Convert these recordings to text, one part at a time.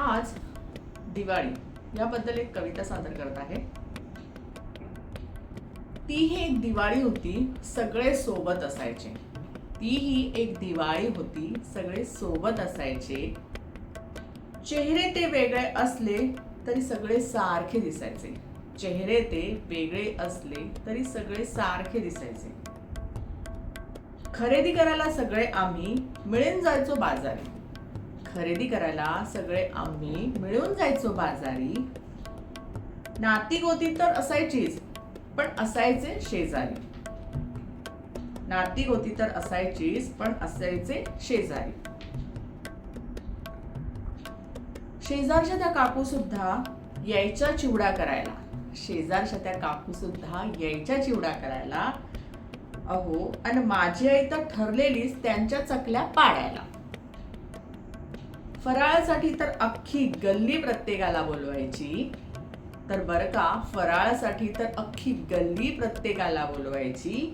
आज दिवाळी याबद्दल एक कविता सादर करत आहे. ती ही एक दिवाळी होती सगळे सोबत असायचे. ती ही एक दिवाळी होती सगळे सोबत असायचे. चेहरे ते वेगळे असले तरी सगळे सारखे दिसायचे. चेहरे ते वेगळे असले तरी सगळे सारखे दिसायचे. खरेदी करायला सगळे आम्ही मिळून जायचो बाजारी. खरेदी करायला सगळे आम्ही मिळून जायचो बाजारी. नाती गोती तर असायचीच पण असायचे शेजारी. नाती गोती तर असायचीच पण असायचे शेजारी. शेजारच्या त्या काकू सुद्धा यायच्या चिवडा करायला. शेजारच्या त्या काकू सुद्धा यायच्या चिवडा करायला. अहो आणि माझी आई तर ठरलेलीच त्यांच्या चकल्या पाडायला. फराळासाठी तर अख्खी गल्ली प्रत्येकाला बोलवायची. तर बरं का फराळासाठी तर अख्खी गल्ली प्रत्येकाला बोलवायची.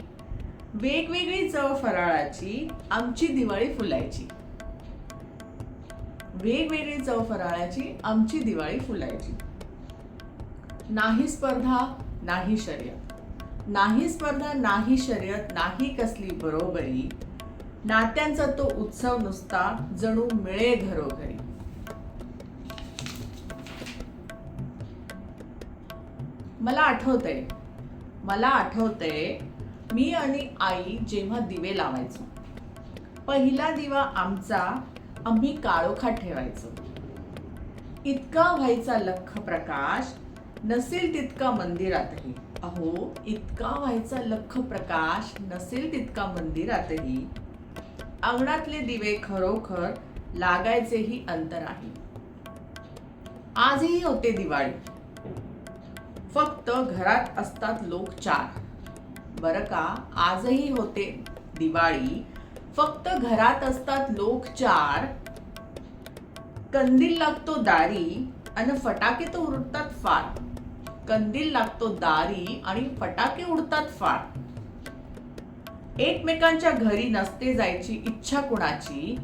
वेगवेगळी चव फराळाची आमची दिवाळी फुलायची. वेगवेगळी चव फराळाची आमची दिवाळी फुलायची. नाही स्पर्धा नाही शर्यत. नाही स्पर्धा नाही शर्यत नाही कसली बरोबरी. नात्यांचा तो उत्सव नुसता जणू मिळे घरोघरी मला आठवतंय मला आठवतंय मी आणि आई जेव्हा दिवे लावायचो पहिला दिवा आमचा आम्ही काळोखात ठेवायचो. इतका व्हायचा लख प्रकाश नसेल तितका मंदिरातही. अहो इतका व्हायचा लख प्रकाश नसेल तितका मंदिरातही. अंगणातले दिवे खरोखर लागायचेही अंतराही आजही होते दिवाळी. फक्त घरात असतात लोक चार. बरं का? आजही होते दिवाळी. फक्त घरात असतात लोक चार. कंदील लागतो दारी आणि फटाके तर उडतात फार. कंदील लागतो दारी आणि फटाके उडतात फार. एकमेकांच्या घरी नसते जायची इच्छा कुणाची?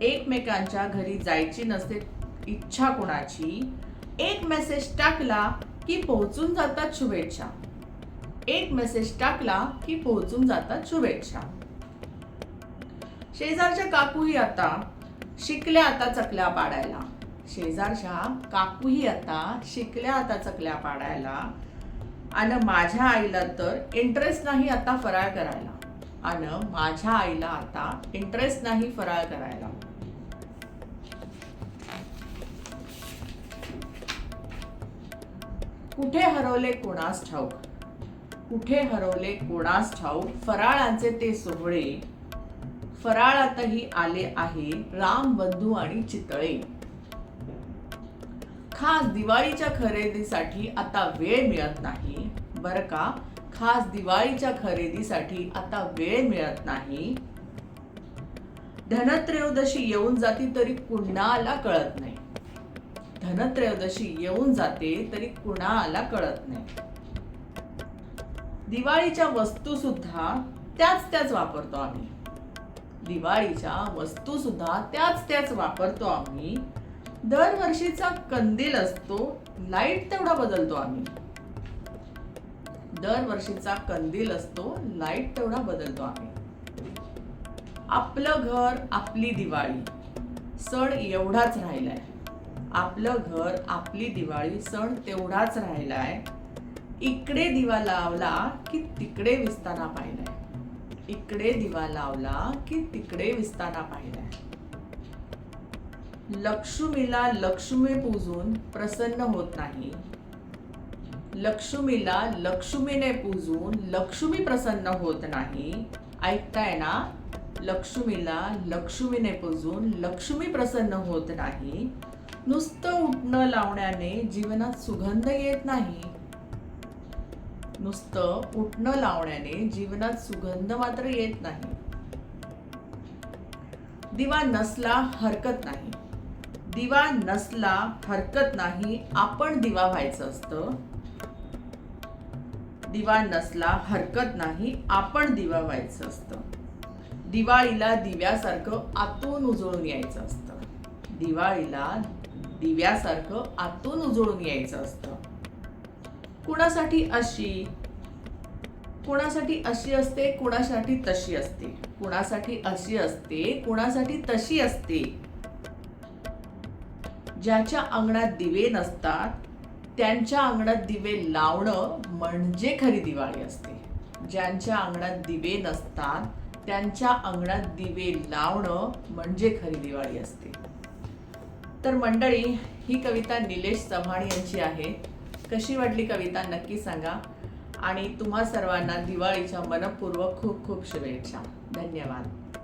एकमेकांच्या घरी जायची नसते इच्छा कुणाची? एक मेसेज टाकला की पोहोचून जातात शुभेच्छा. एक मेसेज टाकला की पोहोचून जातात शुभेच्छा. शेजारच्या काकूही आता शिकल्या आता चकल्या पाडायला. शेजारच्या काकूही आता शिकल्या आता चकल्या पाडायला. आणि माझ्या आईला तर इंटरेस्ट नाही आता फराळ करायला. आणि माझ्या आईला आता इंटरेस्ट नाही फराळ करायला. कुठे हरवले कोणास ठाऊक? कुठे हरवले कोणास ठाऊक? फराळांचे ते सोहळे फराळातही आले आहे राम बंधू आणि चितळे. खास दिवाळीच्या खरेदीसाठी आता वेळ मिळत नाही. बरं का? खास दिवाळीच्या खरेदीसाठी आता वेळ मिळत नाही. धनत्रयोदशी येऊन जाती तरी कुणाला कळत नाही. धनत्रयोदशी येऊन जाते तरी कुणाला कळत नाही. दिवाळीच्या वस्तू सुद्धा त्याच त्याच वापरतो आम्ही. दिवाळीच्या वस्तू सुद्धा त्याच त्याच वापरतो आम्ही. दरवर्षीचा कंदील असतो लाइट तेवढा बदलतो आम्ही. दरवर्षीचा कंदील असतो लाइट तेवढा बदलतो आम्ही. आपलं घर आपली दिवाळी. सण एवढाच राहिलाय. आपलं घर आपली दिवाळी सण तेवढाच राहिलाय. इकडे दिवा लावला की तिकडे विस्ताना पाहिलाय. इकडे दिवा लावला की तिकडे विस्ताना पाहिलाय. लक्ष्मीला लक्ष्मी पूजून प्रसन्न होत नाही. लक्ष्मीला लक्ष्मीने पूजून लक्ष्मी प्रसन्न होत नाही. ऐकताय ना? लक्ष्मीला लक्ष्मीने पूजून लक्ष्मी प्रसन्न होत नाही. नुसतं उठणं लावण्याने जीवनात सुगंध येत नाही. नुसतं उठणं लावण्याने जीवनात सुगंध मात्र येत नाही. दिवा नसला हरकत नाही. दिवा नसला हरकत नाही आपण दिवा व्हायचं असतं. दिवा नसला हरकत नाही आपण दिवा व्हायचं असतं. दिवाळीला दिव्यासारखं आतून उजळून यायचं असतं. दिवाळीला दिव्यासारखं आतून उजळून यायचं असतं. कुणासाठी अशी? कुणासाठी अशी असते कुणासाठी तशी असते. कुणासाठी अशी असते कुणासाठी तशी असते. ज्याच्या अंगणात दिवे नसतात त्यांच्या अंगणात दिवे लावणं म्हणजे खरी दिवाळी असते. ज्यांच्या अंगणात दिवे नसतात त्यांच्या अंगणात दिवे लावणं म्हणजे खरी दिवाळी असते. तर मंडळी ही कविता निलेश चव्हाण यांची आहे. कशी वाटली कविता नक्की सांगा. आणि तुम्हा सर्वांना दिवाळीच्या मनपूर्वक खूप खूप शुभेच्छा. धन्यवाद.